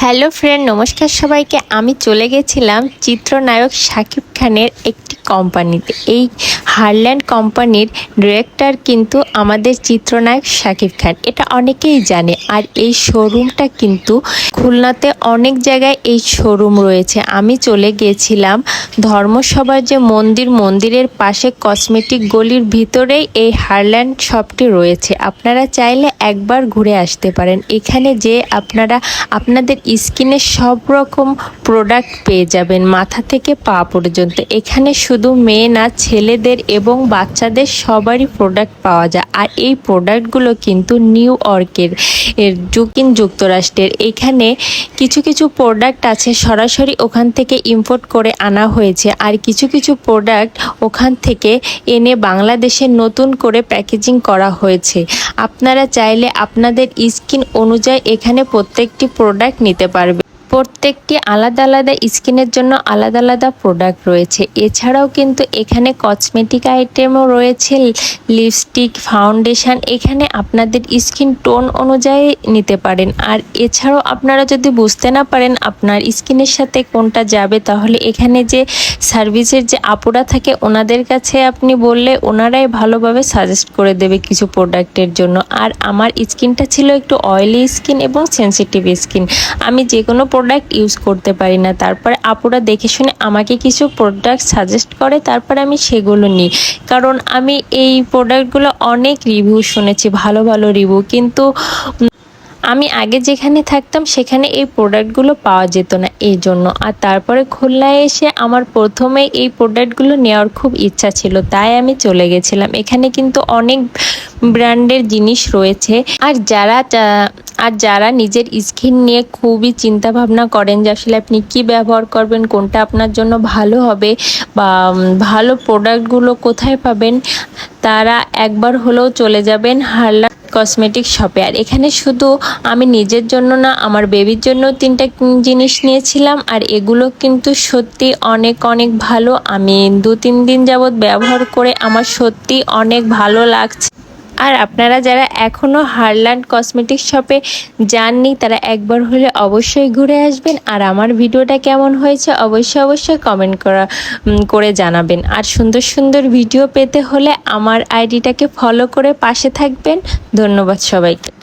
Hello friend নমস্কার সবাইকে। আমি চলে গেছিলাম চিত্রনায়ক শাকিব খানের একটি কোম্পানিতে। এই হারল্যান্ড কোম্পানির ডিরেক্টর কিন্তু আমাদের চিত্রনায়ক শাকিব খান। এটা অনেকেই জানে। আর এই শোরুমটা কিন্তু খুলনাতে অনেক জায়গায় এই শোরুম রয়েছে। আমি চলে গিয়েছিলাম ধর্মসভার যে মন্দির, মন্দিরের পাশে কসমেটিক গলির ভিতরেই এই হারল্যান্ড শপটি রয়েছে। আপনারা চাইলে একবার ঘুরে আসতে পারেন। এখানে যে আপনারা, আপনাদের স্কিনের সব রকম প্রোডাক্ট পেয়ে যাবেন, মাথা থেকে পা পর্যন্ত। এখানে শুধু মেয়ে না, ছেলেদের এবং বাচ্চাদের সবারই প্রোডাক্ট পাওয়া যায়। আর এই প্রোডাক্টগুলো কিন্তু নিউ ইয়র্কের এর যুকিন যুক্তরাষ্ট্রের। এখানে কিছু কিছু প্রোডাক্ট আছে, সরাসরি ওখান থেকে ইম্পোর্ট করে আনা হয়েছে। আর কিছু কিছু প্রোডাক্ট ওখান থেকে এনে বাংলাদেশে নতুন করে প্যাকেজিং করা হয়েছে। আপনারা চাইলে আপনাদের স্কিন অনুযায়ী এখানে প্রত্যেকটি প্রোডাক্ট নিতে পারবে। প্রত্যেকটি আলাদা আলাদা স্কিনের জন্য আলাদা আলাদা প্রোডাক্ট রয়েছে। এছাড়াও কিন্তু এখানে কসমেটিক আইটেমও রয়েছে, লিপস্টিক, ফাউন্ডেশন। এখানে আপনাদের স্কিন টোন অনুযায়ী নিতে পারেন। আর এছাড়াও আপনারা যদি বুঝতে না পারেন আপনার স্কিনের সাথে কোনটা যাবে, তাহলে এখানে যে সার্ভিসের যে আপুরা থাকে, ওনাদের কাছে আপনি বললে ওনারাই ভালোভাবে সাজেস্ট করে দেবে কিছু প্রোডাক্টের জন্য। আর আমার স্কিনটা ছিল একটু অয়েলি স্কিন এবং সেন্সিটিভ স্কিন আমি যে কোনো প্রোডাক্ট ইউজ করতে পারি না। তারপরে আপুরা দেখে শুনে আমাকে কিছু প্রোডাক্ট সাজেস্ট করে, তারপরে আমি সেগুলো নিই। কারণ আমি এই প্রোডাক্টগুলো অনেক রিভিউ শুনেছি, ভালো ভালো রিভিউ কিন্তু আমি আগে যেখানে থাকতাম সেখানে এই প্রোডাক্টগুলো পাওয়া যেত না এই জন্য। আর তারপরে খুলনায় এসে আমার প্রথমে এই প্রোডাক্টগুলো নেওয়ার খুব ইচ্ছা ছিল, তাই আমি চলে গেছিলাম। এখানে কিন্তু অনেক ব্র্যান্ডের জিনিস রয়েছে। আর যারা আর যারা নিজের স্কিন নিয়ে খুবই চিন্তা ভাবনা করেন যে আসলে আপনি কি ব্যবহার করবেন, কোনটা আপনার জন্য ভালো হবে বা ভালো প্রোডাক্টগুলো কোথায় পাবেন, তারা একবার হলেও চলে যাবেন হারলা কসমেটিক শপে আর এখানে শুধু আমি নিজের জন্য না, আমার বেবির জন্য তিনটা জিনিস নিয়েছিলাম আর এগুলো কিন্তু সত্যি অনেক অনেক ভালো। আমি দু তিন দিন যাবৎ ব্যবহার করে আমার সত্যি অনেক ভালো লাগছে। আর আপনারা যারা এখনও হারল্যান্ড কসমেটিক শপে যাননি, তারা একবার হলে অবশ্যই ঘুরে আসবেন। আর আমার ভিডিওটা কেমন হয়েছে অবশ্যই অবশ্যই কমেন্ট করা করে জানাবেন। আর সুন্দর সুন্দর ভিডিও পেতে হলে আমার আইডিটাকে ফলো করে পাশে থাকবেন। ধন্যবাদ সবাইকে।